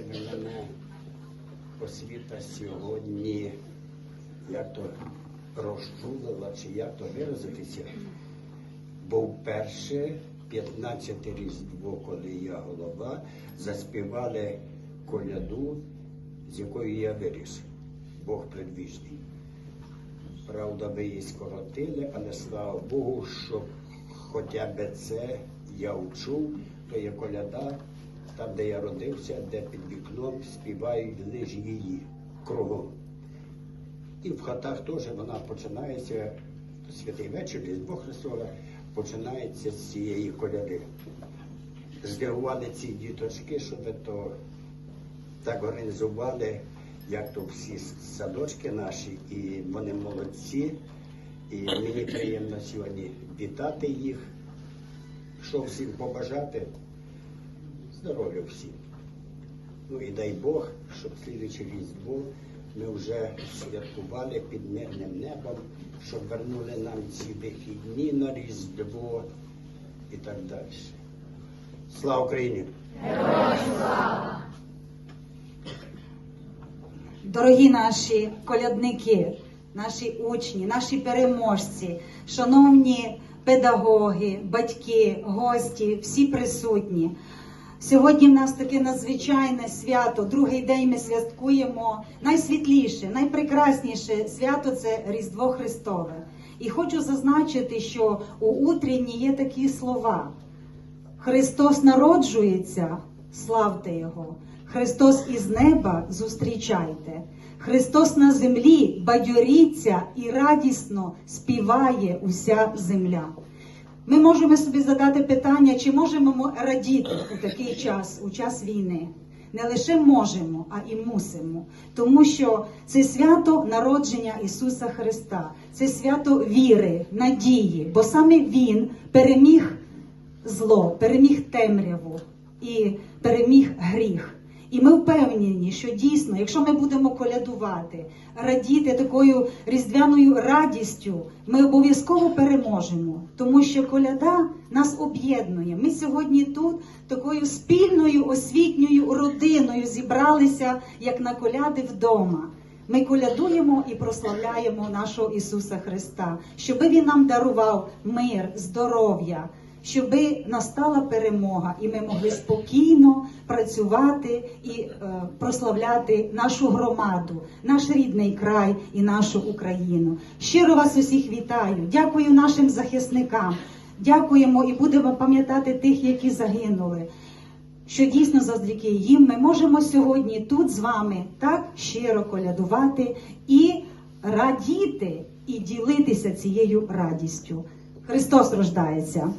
мене освіта сьогодні, як то розчулила, чи як то виразитися, бо вперше 15 різдво, коли я голова, заспівали коляду, з якою я виріс. Бог предвічний. Правда, ви її скоротили, але слава Богу, що хоча б це я вчув, то є коляда, там, де я родився, де під вікном співають лише її кругом. І в хатах теж вона починається, святий вечір, Різдво Христове, починається з цієї коляди. Здивували ці діточки, що ви то так організували, як то всі садочки наші, і вони молодці. І мені приємно сьогодні вітати їх. Що всім побажати? Здоров'я всім. Ну і дай Бог, щоб слідуюче Різдво ми вже святкували під мирним небом, щоб вернули нам ці вихідні на Різдво і так далі. Слава Україні! Дорогі наші колядники, наші учні, наші переможці, шановні педагоги, батьки, гості, всі присутні. Сьогодні в нас таке надзвичайне свято. Другий день ми святкуємо найсвітліше, найпрекрасніше свято це Різдво Христове. І хочу зазначити, що у утренні є такі слова. Христос народжується, славте Його. Христос із неба зустрічайте. Христос на землі бадьоріться і радісно співає уся земля. Ми можемо собі задати питання, чи можемо ми радіти у такий час, у час війни. Не лише можемо, а і мусимо. Тому що це свято народження Ісуса Христа, це свято віри, надії, бо саме Він переміг зло, переміг темряву і переміг гріх. І ми впевнені, що дійсно, якщо ми будемо колядувати, радіти такою різдвяною радістю, ми обов'язково переможемо, тому що коляда нас об'єднує. Ми сьогодні тут такою спільною освітньою родиною зібралися, як на коляди вдома. Ми колядуємо і прославляємо нашого Ісуса Христа, щоби Він нам дарував мир, здоров'я, щоби настала перемога, і ми могли спокійно працювати і е, прославляти нашу громаду, наш рідний край і нашу Україну. Щиро вас усіх вітаю. Дякую нашим захисникам. Дякуємо і будемо пам'ятати тих, які загинули. Що дійсно завдяки їм ми можемо сьогодні тут з вами так щиро колядувати і радіти, і ділитися цією радістю. Христос рождається.